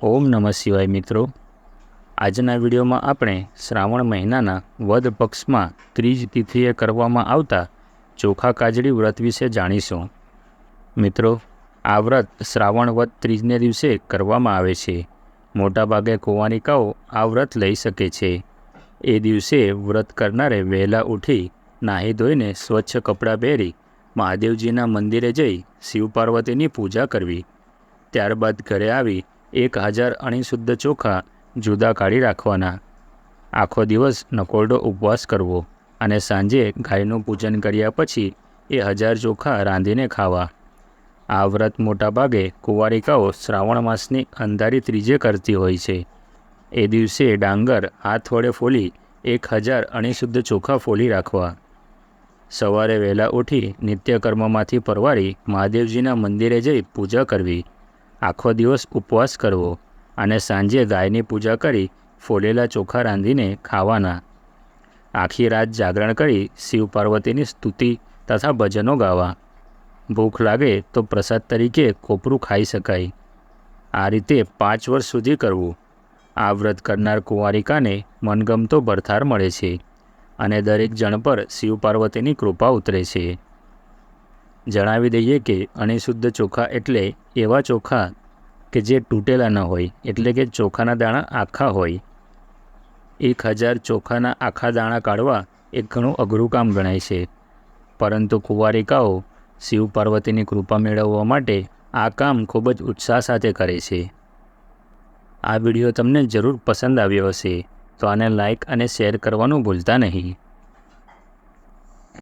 ઓમ નમઃ શિવાય મિત્રો. આજના વિડીયોમાં આપણે શ્રાવણ મહિનાના વદ પક્ષમાં ત્રીજ તિથિએ કરવામાં આવતા ચોખા કાજળી વ્રત વિશે જાણીશું. મિત્રો, આ વ્રત શ્રાવણ વદ ત્રીજને દિવસે કરવામાં આવે છે. મોટાભાગે કુંવારિકાઓ આ વ્રત લઈ શકે છે. એ દિવસે વ્રત કરનારે વહેલા ઉઠી નાહી ધોઈને સ્વચ્છ કપડાં પહેરી મહાદેવજીના મંદિરે જઈ શિવ પાર્વતીની પૂજા કરવી. ત્યારબાદ ઘરે આવી એક હજાર અણીશુદ્ધ ચોખા જુદા કાઢી રાખવાના. આખો દિવસ નકોરડો ઉપવાસ કરવો અને સાંજે ગાયનું પૂજન કર્યા પછી એ હજાર ચોખા રાંધીને ખાવા. આ વ્રત મોટાભાગે કુંવારિકાઓ શ્રાવણ માસની અંધારી ત્રીજે કરતી હોય છે. એ દિવસે ડાંગર હાથ વડે ફોલી એક હજાર અણીશુદ્ધ ચોખા ફોલી રાખવા. સવારે વહેલા ઉઠી નિત્યકર્મમાંથી પરવારી મહાદેવજીના મંદિરે જઈ પૂજા કરવી. આખો દિવસ ઉપવાસ કરવો અને સાંજે ગાયની પૂજા કરી ફોલેલા ચોખા રાંધીને ખાવાના. આખી રાત જાગરણ કરી શિવ પાર્વતીની સ્તુતિ તથા ભજનો ગાવા. ભૂખ લાગે તો પ્રસાદ તરીકે કોપરું ખાઈ શકાય. આ રીતે પાંચ વર્ષ સુધી કરવું. આ વ્રત કરનાર કુંવારિકાને મનગમતો ભરથાર મળે છે અને દરેક જણ પર શિવ પાર્વતીની કૃપા ઉતરે છે. જણાવી દઈએ કે અણિશુદ્ધ ચોખા એટલે એવા ચોખા કે જે તૂટેલા ન હોય, એટલે કે ચોખાના દાણા આખા હોય. એક હજાર ચોખાના આખા દાણા કાઢવા એ ઘણું અઘરું કામ ગણાય છે. પરંતુ કુંવારિકાઓ શિવ પાર્વતીની કૃપા મેળવવા માટે આ કામ ખૂબ જ ઉત્સાહ સાથે કરે છે. આ વીડિયો તમને જરૂર પસંદ આવ્યો હશે, તો આને લાઇક અને શેર કરવાનું ભૂલતા નહીં.